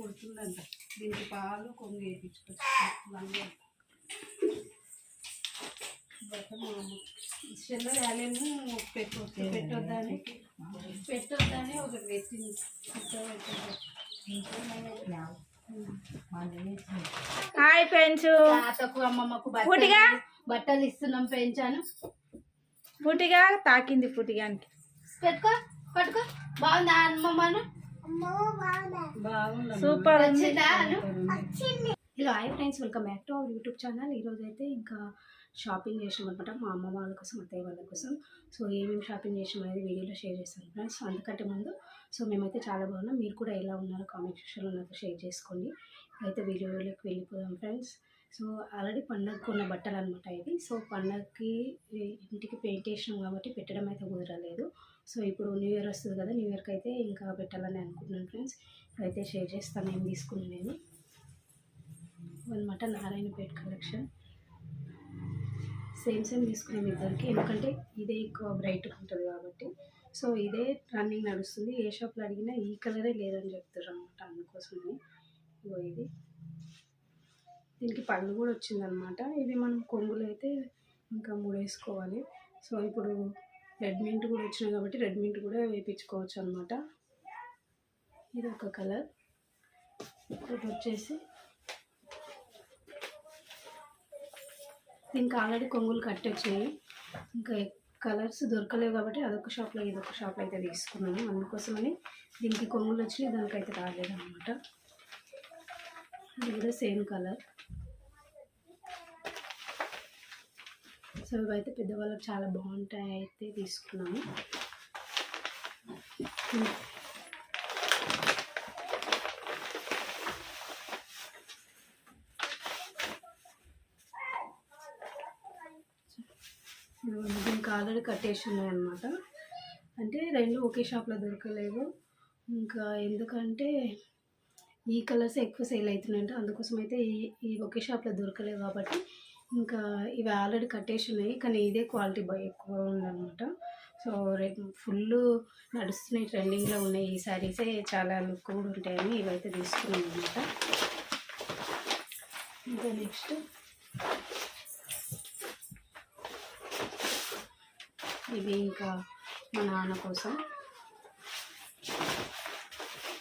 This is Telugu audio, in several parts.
పుడుతుందంట దీనికి పాలు కొంగు వేయించుకొచ్చి చిన్న వేలేమో పెట్టు పెట్టొద్దని. పెట్టొద్దని ఒకటి పెట్టింది. Hi friends. తాతకు అమ్మమ్మకు పూటిగా? బట్టలు ఇస్తున్నాం పెంచాను. పుటిగా తాకింది పుటిగానికి. పెట్టుకో పట్టుకో. బాగుందా అమ్మమ్మను? Super? Hello hi friends welcome back to our YouTube channel. ఈరోజు అయితే ఇంకా షాపింగ్ చేసాం అనమాట మా అమ్మ వాళ్ళ కోసం అత్తయ్య వాళ్ళ కోసం. సో ఏమేమి షాపింగ్ చేసాం అనేది వీడియోలో షేర్ చేస్తాను ఫ్రెండ్స్. అందుకంటే ముందు సో మేమైతే చాలా బాగున్నాం. మీరు కూడా ఎలా ఉన్నారో కామెంట్ సెక్షన్లో నాతో షేర్ చేసుకోండి. అయితే వీడియోలోకి వెళ్ళిపోదాం ఫ్రెండ్స్. సో ఆల్రెడీ పండగకు ఉన్న బట్టలు అనమాట ఇవి. సో పండగకి ఇంటికి పెయింట్ వేసినాం కాబట్టి పెట్టడం అయితే కుదరలేదు. సో ఇప్పుడు న్యూ ఇయర్ వస్తుంది కదా న్యూ ఇయర్కి అయితే ఇంకా పెట్టాలని అనుకుంటున్నాను ఫ్రెండ్స్. అయితే షేర్ చేస్తాను ఏం తీసుకున్నాను నేను అనమాట నారాయణపేట కలెక్షన్. సేమ్ సేమ్ తీసుకున్నాం ఇద్దరికి ఎందుకంటే ఇదే ఎక్కువ బ్రైట్ ఉంటుంది కాబట్టి. సో ఇదే రన్నింగ్ నడుస్తుంది. ఏ షాప్లో అడిగినా ఈ కలరే లేదని చెప్తారు అనమాట అందుకోసమని. ఇగో ఇది. దీనికి పళ్ళు కూడా వచ్చిందనమాట ఇది మనం కొంగులు అయితే ఇంకా మూడు వేసుకోవాలి సో ఇప్పుడు రెడ్ మింట్ కూడా వచ్చినాయి కాబట్టి రెడ్ మింట్ కూడా వేయించుకోవచ్చు అనమాట ఇది ఒక కలర్. ఇది వచ్చేసి దీనికి ఆల్రెడీ కొంగులు కట్టి ఇంకా కలర్స్ దొరకలేవు కాబట్టి అదొక షాప్లో ఇదొక షాప్లో అయితే తీసుకున్నాను. అందుకోసమని దీనికి కొంగులు వచ్చినాయి దానికైతే రాలేదు అనమాట ఇది కూడా సేమ్ కలర్. సో ఇవైతే పెద్దవాళ్ళకి చాలా బాగుంటాయి అయితే తీసుకున్నాము. దీనికి ఆల్రెడీ కట్టేసి ఉన్నాయి అనమాట అంటే రెండు ఒకే షాప్లో దొరకలేవు. ఇంకా ఎందుకంటే ఈ కలర్స్ ఎక్కువ సేల్ అవుతున్నాయంటే. అందుకోసం అయితే ఈ ఈ ఒకే షాప్లో దొరకలేవు కాబట్టి ఇంకా ఇవి ఆల్రెడీ కట్టేసినాయి కానీ ఇదే క్వాలిటీ బాగా ఎక్కువ ఉందన్నమాట. సో రేపు ఫుల్ నడుస్తున్నాయి ట్రెండింగ్లో ఉన్నాయి. ఈ శారీసే చాలా లుక్ కూడా ఉంటాయని ఇవైతే తీసుకున్నాం అనమాట ఇంకా నెక్స్ట్. ఇవి ఇంకా మా నాన్న కోసం.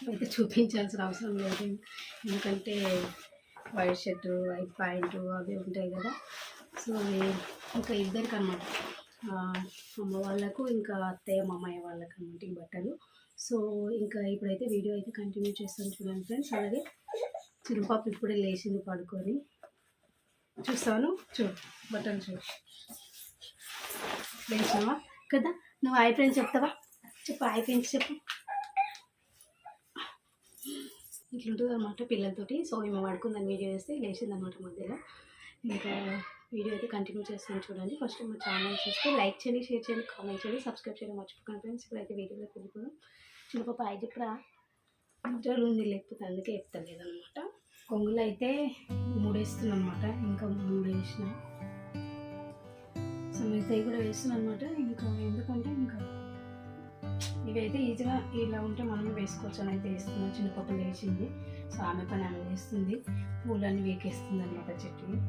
అయితే చూపించాల్సిన అవసరం లేదు. ఎందుకంటే వైట్ షర్టు వైట్ ప్యాంటు అవి ఉంటాయి కదా. సో అవి ఇంకా ఇద్దరికి అనమాట అమ్మ వాళ్ళకు ఇంకా అత్తయ్య మామయ్య వాళ్ళకి అనమాట ఈ బట్టలు. సో ఇంకా ఇప్పుడైతే వీడియో అయితే కంటిన్యూ చేస్తాను చూడండి ఫ్రెండ్స్. అలాగే చిరుపాపు ఇప్పుడే లేచింది పడుకొని. చూస్తాను చూ బట్టలు చూ. లేచినావా? కదా నువ్వు ఐ ఫ్రెండ్స్ చెప్తావా? చెప్పు ఐ ఫ్రెండ్స్ చెప్పు. ఇట్లుంటుంది అనమాట పిల్లలతోటి. సో మేము పడుకుందని వీడియో చేస్తే లేచిందనమాట మధ్యలో. ఇంకా వీడియో అయితే కంటిన్యూ చేస్తాను చూడండి. ఫస్ట్ మా ఛానల్ చూస్తే లైక్ చేయండి షేర్ చేయండి కామెంట్ చేయండి సబ్స్క్రైబ్ చేయడం మర్చిపోకండి ఫ్రెండ్స్. ఇప్పుడైతే వీడియోలోకి వెళ్ళిపోదాం. చిన్న పాప ఐదు ఇప్పుడు ఉంది లేకపోతే అందుకే చెప్తలేదు అనమాట కొంగులు అయితే మూడేస్తున్నాను అనమాట ఇంకా మూడు వేసిన సో మిగతాయి కూడా వేస్తున్నాను అనమాట ఇంకా ఎందుకంటే ఇంకా ఇవైతే ఈజీగా ఇలా ఉంటే మనం వేసుకోవచ్చు అని అయితే వేస్తున్నాం. చిన్న పప్పు లేచింది. సో ఆమె పని ఆమె వేస్తుంది పూలన్నీ వీకేస్తుంది అనమాట చెట్టుని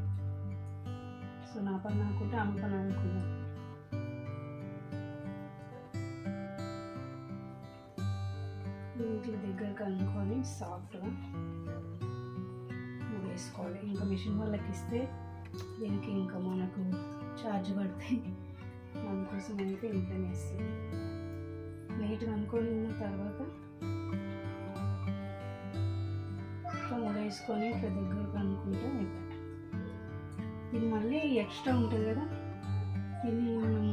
సో నా పని అనుకుంటే ఆమె పని అనుకున్నాం వీటి దగ్గరకు అనుకొని సాఫ్ట్గా వేసుకోవాలి. ఇంకా మిషన్ వాళ్ళకి ఇస్తే దీనికి ఇంకా మనకు ఛార్జ్ పడతాయి దానికోసం అయితే ఇంట్లోనే వేస్తుంది నీట్గా అనుకొని ఉన్న తర్వాత వేసుకొని ఇట్లా దగ్గరకు అనుకుంటే అయిపోయి ఇది మళ్ళీ ఎక్స్ట్రా ఉంటుంది కదా ఇది మనం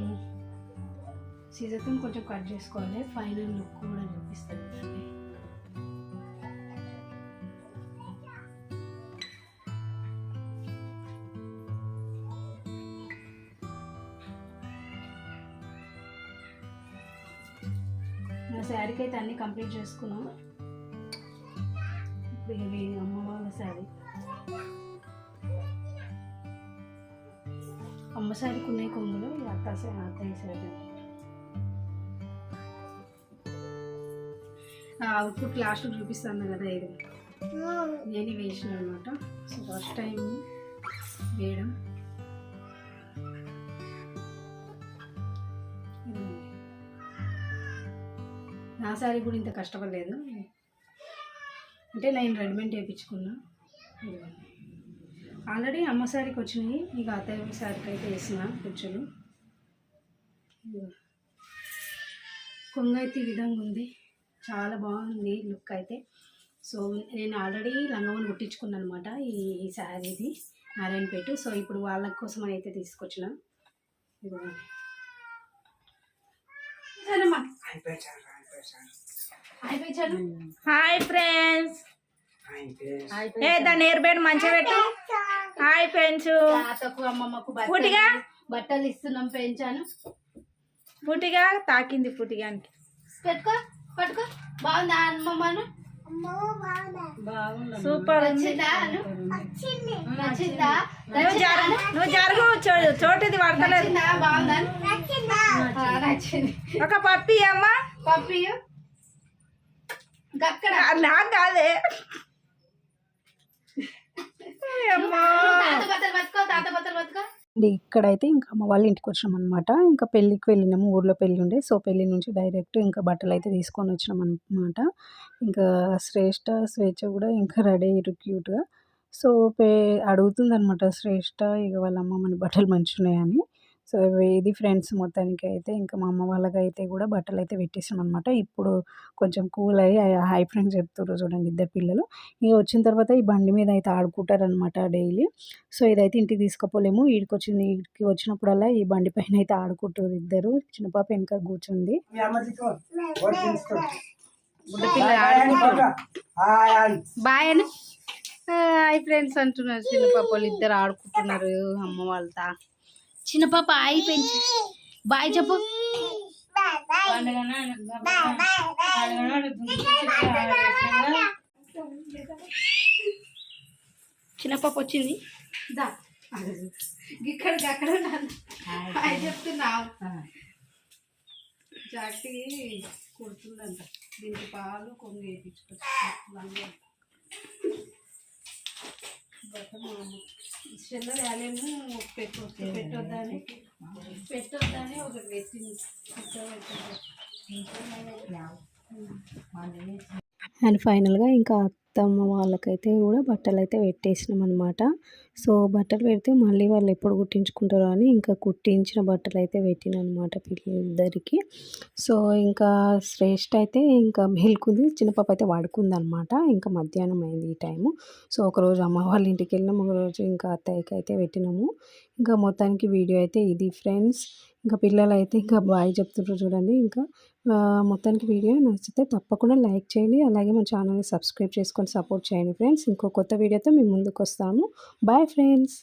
సీజర్తో కొంచెం కట్ చేసుకోవాలి. ఫైనల్ లుక్ కూడా చూపిస్తుంది శారీకి అయితే అన్నీ కంప్లీట్ చేసుకున్నాం. ఇవి అమ్మ వాళ్ళ శారీ. అమ్మ శారీకి ఉన్నాయి కొంగులు అత్త అత్తయ్య శారీ. అవుట్పుట్ లాస్ట్ చూపిస్తాను కదా ఇది. నేనే వేసిన అనమాట. సో ఫస్ట్ టైం వేయడం. నా శారీ కూడా ఇంత కష్టపడలేదు. అంటే నేను రెడీమేడ్ వేయించుకున్నా ఆల్రెడీ అమ్మ శారీకి వచ్చినాయి. ఇక అత్తయ్య శారీకి అయితే వేసిన కుచ్చులు. కొంగ అయితే ఈ విధంగా ఉంది. చాలా బాగుంది లుక్ అయితే. సో నేను ఆల్రెడీ లంగమని కుట్టించుకున్నాను అనమాట ఈ ఈ శారీది నారాయణపేట. సో ఇప్పుడు వాళ్ళ కోసం అయితే తీసుకొచ్చిన. ఇదిగోండి. అయిపోయి హాయ్ ఫ్రెండ్స్. ఏ దాన్ని ఏర్పేట మంచిగా పెట్టు. Hi friends. తాతకు అమ్మమ్మకు పూటిగా? బట్టలు బట్టలు ఇస్తున్నాం పెంచాను. పుట్టిగా తాకింది పుట్టిగానికి పెట్టుకో పట్టుకో. బాగుందా అమ్మమ్మను? సూపర్ నువ్వు జరుగు నువ్వు జరుగు చో- చోటుది పడతలేదు ఒక పప్పి అమ్మ. పప్పి? అక్కడ నాకు కాదే. అమ్మా. తాత బట్టలు పట్టుకో తాత బట్టలు పట్టుకో. ఇక్కడైతే ఇంకా అమ్మ వాళ్ళ ఇంటికి వచ్చినాం అనమాట ఇంకా పెళ్ళికి వెళ్ళినాము ఊర్లో పెళ్ళి ఉండే. సో పెళ్ళి నుంచి డైరెక్ట్ ఇంకా బట్టలు అయితే తీసుకొని వచ్చినాం అనమాట ఇంకా శ్రేష్ఠ స్వేచ్ఛ కూడా ఇంకా రెడీ అయ్యారు క్యూట్గా. సో పే అడుగుతుంది అనమాట శ్రేష్ఠ ఇక వాళ్ళ అమ్మ మన బట్టలు మంచిగా ఉన్నాయని సో ఇది ఫ్రెండ్స్ మొత్తానికి అయితే ఇంకా మా అమ్మ వాళ్ళకి అయితే కూడా బట్టలు అయితే పెట్టేసాం అనమాట ఇప్పుడు కొంచెం కూల్ అయ్యి హై ఫ్రెండ్స్ చెప్తారు చూడండి ఇద్దరు పిల్లలు. ఇక వచ్చిన తర్వాత ఈ బండి మీద అయితే ఆడుకుంటారు అనమాట డైలీ. సో ఇదైతే ఇంటికి తీసుకుపోలేము. ఈడికి వచ్చింది ఈడికి వచ్చినప్పుడల్లా ఈ బండి పైన అయితే ఆడుకుంటారు ఇద్దరు. చిన్న పాప వెనక కూర్చుంది. బాయ్ అని హాయ్ ఫ్రెండ్స్ అంటున్నారు. చిన్న పాప వాళ్ళు ఇద్దరు ఆడుకుంటున్నారు అమ్మ వాళ్ళతో. చిన్న పాప ఆయి పెంచి బాయ్ చెప్పు. చిన్న పాప వచ్చింది. దా. ఇక్కడికి అక్కడ హాయ్ చెప్తున్నావు. జాతి కుడుతుందంట. దీనికి పాలు కొంగు వేయించుకొచ్చి చిన్న వేలేము పెట్టు పెట్టొద్దని పెట్టొద్దని ఒకటి పెట్టింది అండ్ ఫైనల్గా ఇంకా అత్తమ్మ వాళ్ళకైతే కూడా బట్టలు అయితే పెట్టేసినాం అనమాట సో బట్టలు పెడితే మళ్ళీ వాళ్ళు ఎప్పుడు కుట్టించుకుంటారో అని ఇంకా కుట్టించిన బట్టలు అయితే పెట్టిన అనమాట పిల్లలిద్దరికి. సో ఇంకా శ్రేష్ఠ అయితే ఇంకా మేల్కుంది చిన్న పాప అయితే పడుకుంది అనమాట ఇంకా మధ్యాహ్నం అయింది ఈ టైము. సో ఒకరోజు అమ్మ వాళ్ళ ఇంటికి వెళ్ళినాం ఒకరోజు ఇంకా అత్తయ్యకి అయితే పెట్టినాము. ఇంకా మొత్తానికి వీడియో అయితే ఇది ఫ్రెండ్స్. ఇంకా పిల్లలు అయితే ఇంకా బాయ్ చెప్తుంటారు చూడండి ఇంకా మొత్తానికి వీడియో నచ్చితే తప్పకుండా లైక్ చేయండి అలాగే మన ఛానల్ని సబ్స్క్రైబ్ చేసుకొని సపోర్ట్ చేయండి ఫ్రెండ్స్. ఇంకో కొత్త వీడియోతో మేము ముందుకు వస్తాము బాయ్ ఫ్రెండ్స్.